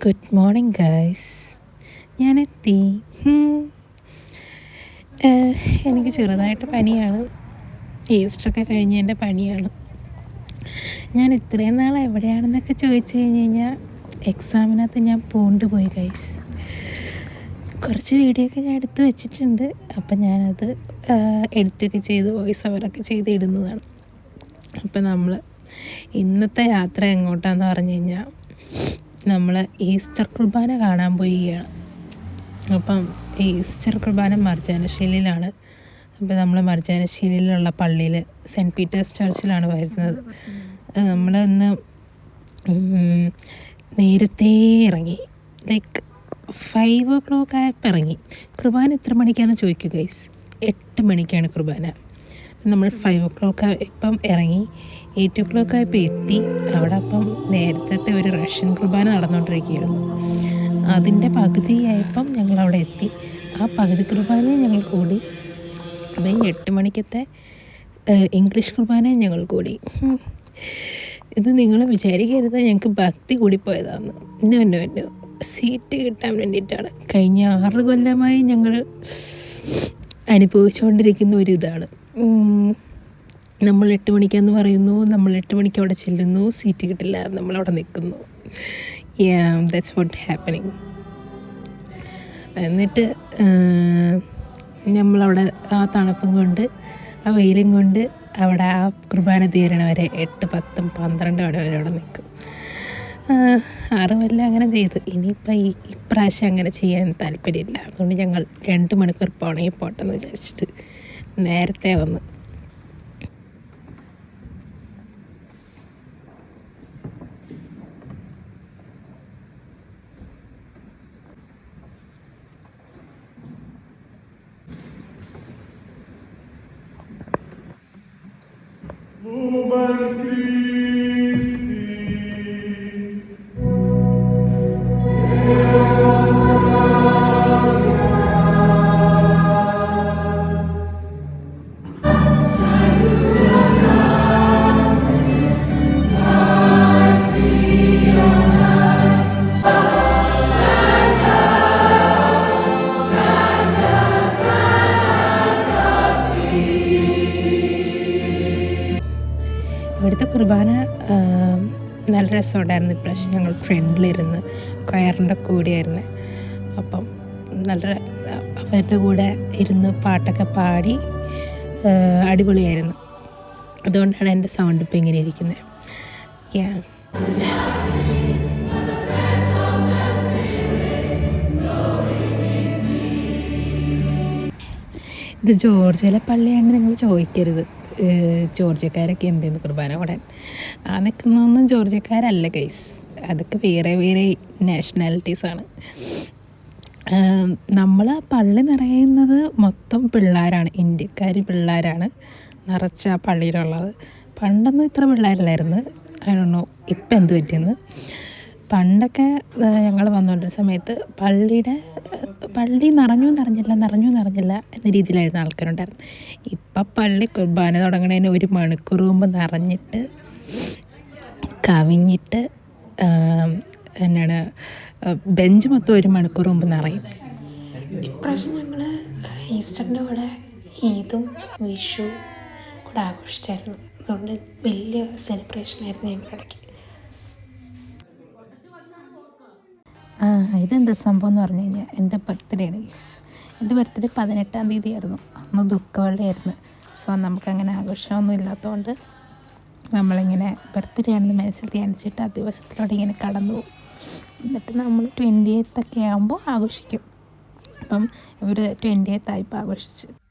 Good morning guys ഞാനെത്തി എനിക്ക് ചെറുതായിട്ട് പനിയാണ്. ഈസ്റ്ററൊക്കെ കഴിഞ്ഞ് എന്റെ പനിയാണ്. ഞാൻ ഇത്രയും നാൾ എവിടെയാണെന്നൊക്കെ ചോദിച്ചു കഴിഞ്ഞ് കഴിഞ്ഞാൽ എക്സാമിനകത്ത് ഞാൻ പോണ്ട് പോയി ഗൈസ് കുറച്ച് വീഡിയോ ഒക്കെ ഞാൻ എടുത്ത് വെച്ചിട്ടുണ്ട്. അപ്പം ഞാനത് എഡിറ്റൊക്കെ ചെയ്ത് വോയിസ് ഓവറൊക്കെ ചെയ്ത് ഇടുന്നതാണ്. അപ്പം നമ്മൾ ഇന്നത്തെ യാത്ര എങ്ങോട്ടാന്ന് പറഞ്ഞു കഴിഞ്ഞാൽ നമ്മൾ ഈസ്റ്റർ കുർബാന കാണാൻ പോവുകയാണ്. അപ്പം ഈസ്റ്റർ കുർബാന മർജാനശീലയിലാണ് അപ്പോൾ നമ്മൾ മർജാനശീലയിലുള്ള പള്ളിയിൽ സെന്റ് പീറ്റേഴ്സ് ചർച്ചിലാണ് വരുന്നത്. നമ്മൾ ഇന്ന് നേരത്തെ ഇറങ്ങി. ലൈക്ക് ഫൈവ് ഓ ക്ലോക്ക് ആയപ്പോൾ ഇറങ്ങി. കുർബാന എത്ര മണിക്കാണെന്ന് ചോദിക്കുക ഗൈസ്? എട്ട് മണിക്കാണ് കുർബാന. നമ്മൾ ഫൈവ് ഒ ക്ലോക്ക് ഇപ്പം ഇറങ്ങി എയ്റ്റ് ഒ ക്ലോക്ക് ആയപ്പോൾ എത്തി. അവിടെ അപ്പം നേരത്തെ ഒരു റഷ്യൻ കുർബാന നടന്നുകൊണ്ടിരിക്കുകയായിരുന്നു അതിന്റെ പകുതിയായപ്പം ഞങ്ങൾ അവിടെ എത്തി. ആ പകുതി കുർബാനയും ഞങ്ങൾ കൂടി അത് എട്ട് മണിക്കത്തെ ഇംഗ്ലീഷ് കുർബാനയും ഞങ്ങൾ കൂടി. ഇത് നിങ്ങൾ വിചാരിക്കരുത് ഞങ്ങൾക്ക് ഭക്തി കൂടിപ്പോയതാണ് ഇന്നോ എന്നോ എന്നോ സീറ്റ് കിട്ടാൻ വേണ്ടിയിട്ടാണ്. കഴിഞ്ഞ ആറ് കൊല്ലമായി ഞങ്ങൾ അനുഭവിച്ചുകൊണ്ടിരിക്കുന്ന ഒരു ഇതാണ്. നമ്മൾ എട്ട് മണിക്കാന്ന് പറയുന്നു. നമ്മൾ എട്ട് മണിക്ക് അവിടെ ചെല്ലുന്നു. സീറ്റ് കിട്ടില്ല. നമ്മളവിടെ നിൽക്കുന്നു. ദാറ്റ്സ് വാട്ട് ഹാപ്പനിങ് എന്നിട്ട് നമ്മളവിടെ ആ തണുപ്പും കൊണ്ട് ആ വെയിലും കൊണ്ട് അവിടെ ആ കുർബാന തീരണ വരെ എട്ട് പത്തും പന്ത്രണ്ടും അവിടെ വരെ അവിടെ നിൽക്കും. ആറ് വല്ല അങ്ങനെ ചെയ്തു. ഇനിയിപ്പോൾ ഈ ഇപ്രാവശ്യം അങ്ങനെ ചെയ്യാൻ താല്പര്യമില്ല. അതുകൊണ്ട് ഞങ്ങൾ രണ്ട് മണിക്കൂർ പോകണമെങ്കിൽ പോട്ടെന്ന് വിചാരിച്ചിട്ട്. നേരത്തെ വന്ന് ഇവിടുത്തെ കുർബാന നല്ല രസമുണ്ടായിരുന്നു. ഇപ്രാവശ്യം ഞങ്ങൾ ഫ്രണ്ടിലിരുന്ന് കയറിന്റെ കൂടെയായിരുന്നു. അപ്പം നല്ല അവരുടെ കൂടെ ഇരുന്ന് പാട്ടൊക്കെ പാടി അടിപൊളിയായിരുന്നു. അതുകൊണ്ടാണ് എന്റെ സൗണ്ട് ഇപ്പം ഇങ്ങനെ ഇരിക്കുന്നത് യാ ഇത് ജോർജിയയിലെ പള്ളിയാണ് നിങ്ങൾ ചോദിക്കരുത്. ജോർജിയക്കാരൊക്കെ എന്തെന്ന് കുർബാന കൂടാൻ ആ നിൽക്കുന്നൊന്നും ജോർജിയക്കാരല്ല ഗൈസ് അതൊക്കെ വേറെ വേറെ നാഷണാലിറ്റീസാണ് നമ്മൾ പള്ളി നിറയുന്നത് മൊത്തം പിള്ളേരാണ് ഇന്ത്യക്കാർ പിള്ളേരാണ്. നിറച്ച ആ പള്ളിയിലുള്ളത്. പണ്ടൊന്നും ഇത്ര പിള്ളേരല്ലായിരുന്നു. അതിനൊന്നും ഇപ്പം എന്ത് പറ്റിയെന്ന്. പണ്ടൊക്കെ ഞങ്ങൾ വന്നുകൊണ്ടിരുന്ന സമയത്ത് പള്ളിയുടെ പള്ളി നിറഞ്ഞു നിറഞ്ഞില്ല നിറഞ്ഞു നിറഞ്ഞില്ല എന്ന രീതിയിലായിരുന്നു ആൾക്കാരുണ്ടായിരുന്നു ഇപ്പം പള്ളി കുർബാന തുടങ്ങണതിന് ഒരു മണിക്കൂർ മുമ്പ് നിറഞ്ഞിട്ട് കവിഞ്ഞിട്ട് എന്നാണ് ബെഞ്ച് മൊത്തം ഒരു മണിക്കൂർ മുമ്പ് നിറയും. ഇപ്രാവശ്യം ഞങ്ങൾ ഈസ്റ്ററിന്റെ കൂടെ ഈദും വിഷു കൂടെ ആഘോഷിച്ചായിരുന്നു. അതുകൊണ്ട് വലിയ സെലിബ്രേഷൻ ആയിരുന്നു ഞങ്ങളുടെ ഇടയ്ക്ക്. ഇതെന്താ സംഭവം എന്ന് പറഞ്ഞു കഴിഞ്ഞാൽ എന്റെ ബർത്ത്ഡേ ആണ് ഗീസ് എന്റെ ബർത്ത്ഡേ പതിനെട്ടാം തീയതി ആയിരുന്നു അന്ന് ദുഃഖവെള്ളിയായിരുന്നു സോ നമുക്കങ്ങനെ ആഘോഷമൊന്നും ഇല്ലാത്തതുകൊണ്ട് നമ്മളിങ്ങനെ ബർത്ത്ഡേ ആണെന്ന് മനസ്സിൽ ധ്യാനിച്ചിട്ട് ആ ദിവസത്തിലൂടെ ഇങ്ങനെ കടന്നു പോകും. എന്നിട്ട് നമ്മൾ ട്വന്റി എയ്ത്തൊക്കെ ആകുമ്പോൾ ആഘോഷിക്കും. അപ്പം ഇവർ ട്വന്റി എയ്ത്ത് ആയിപ്പോൾ ആഘോഷിച്ച്.